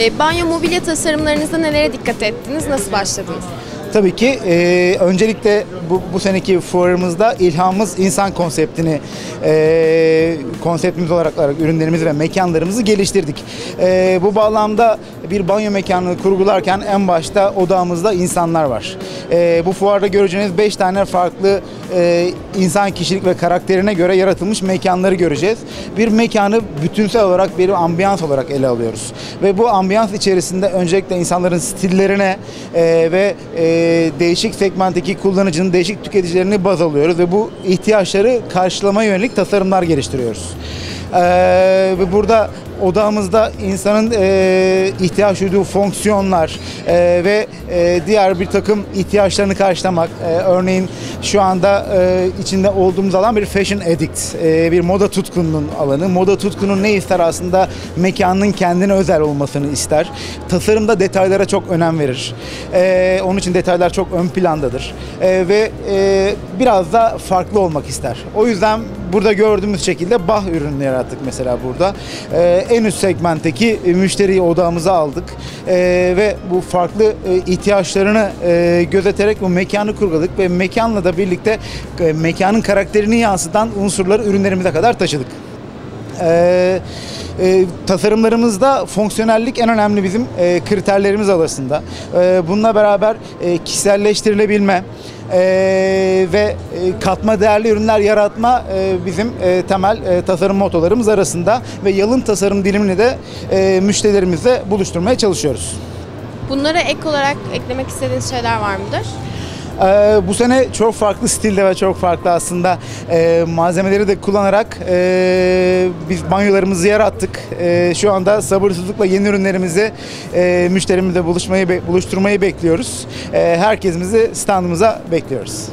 E, banyo mobilya tasarımlarınızda nelere dikkat ettiniz? Nasıl başladınız? Tabii ki e, öncelikle bu, bu seneki fuarımızda ilhamımız insan konseptini e, konseptimiz olarak, olarak ürünlerimizi ve mekanlarımızı geliştirdik. E, bu bağlamda bir banyo mekanını kurgularken en başta odağımızda insanlar var. E, bu fuarda göreceğiniz 5 tane farklı e, insan kişilik ve karakterine göre yaratılmış mekanları göreceğiz. Bir mekanı bütünsel olarak bir ambiyans olarak ele alıyoruz. Ve bu ambiyans içerisinde öncelikle insanların stillerine e, ve e, değişik segmentteki kullanıcının değişik tüketicilerini baz alıyoruz ve bu ihtiyaçları karşılamaya yönelik tasarımlar geliştiriyoruz. Ee, burada odağımızda insanın e, ihtiyaç duyduğu fonksiyonlar e, ve e, diğer bir takım ihtiyaçlarını karşılamak. E, örneğin şu anda e, içinde olduğumuz alan bir fashion addict, e, bir moda tutkununun alanı. Moda tutkunun ne ister aslında? Mekanının kendine özel olmasını ister. Tasarımda detaylara çok önem verir. E, onun için detaylar çok ön plandadır. E, ve e, biraz da farklı olmak ister. O yüzden burada gördüğümüz şekilde bah ürünü yarattık mesela burada. E, en üst segmentteki e, müşteriyi odağımıza aldık E, ve bu farklı e, ihtiyaçlarını e, gözeterek bu mekanı kurguladık ve mekanla da birlikte e, mekanın karakterini yansıtan unsurları ürünlerimize kadar taşıdık. Ee, e, tasarımlarımızda fonksiyonellik en önemli bizim e, kriterlerimiz arasında. E, bununla beraber e, kişiselleştirilebilme e, ve katma değerli ürünler yaratma e, bizim e, temel e, tasarım motolarımız arasında ve yalın tasarım dilimini de e, müşterilerimizle buluşturmaya çalışıyoruz. Bunlara ek olarak eklemek istediğiniz şeyler var mıdır? Ee, bu sene çok farklı stilde ve çok farklı aslında e, malzemeleri de kullanarak e, biz banyolarımızı yarattık. E, şu anda sabırsızlıkla yeni ürünlerimizi e, müşterimizle buluşmayı buluşturmayı bekliyoruz. E, herkesimizi standımıza bekliyoruz.